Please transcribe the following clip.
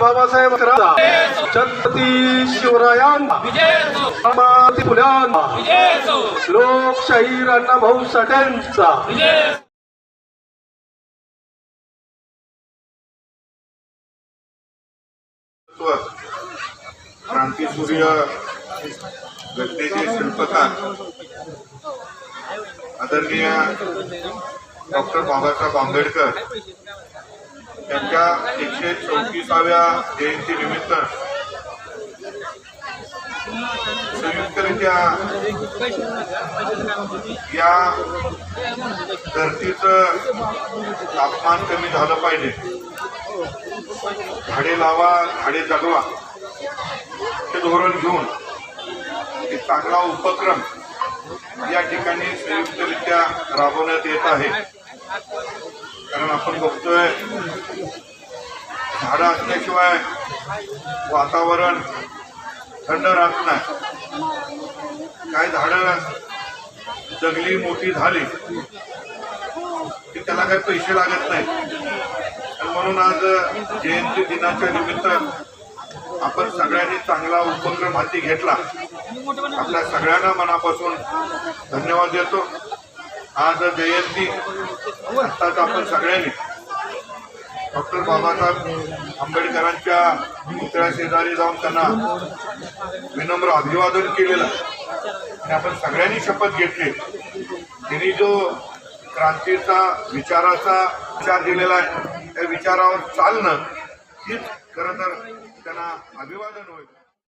बाबासाहेब छत्रपती शिवरायांना लोकशाहीर अण्णाभाऊ साठ्यांचा घटनेचे शिल्पकार आदरणीय डॉक्टर बाबासाहेब आंबेडकर यांच्या एकशे चौतीसाव्या जयंतीनिमित्त संयुक्तरित्या या धरतीचं तापमान कमी झालं पाहिजे. झाडे लावा झाडे जगवा. हे धोरण घेऊन एक चांगला उपक्रम या ठिकाणी संयुक्तरित्या राबवण्यात येत आहे. कारण आपण बघतोय झाडं असल्याशिवाय वातावरण थंड राहत नाही. काय झाडं जगली मोठी झाली की त्याला काही पैसे लागत नाही. आणि म्हणून आज जयंती दिनाच्या निमित्त आपण सगळ्यांनी चांगला उपक्रम हाती घेतला. आपल्या सगळ्यांना मनापासून धन्यवाद देतो. आज जयंती. आताच आपण सगळ्यांनी डॉक्टर बाबासाहेब आंबेडकरांच्या पुतळ्या शेजारी जाऊन त्यांना विनम्र अभिवादन केलेलं आणि आपण सगळ्यांनी शपथ घेतली. त्यांनी जो क्रांतीचा विचाराचा विचार दिलेला आहे त्या विचारावर चालणं हीच खरं तर त्यांना अभिवादन होईल.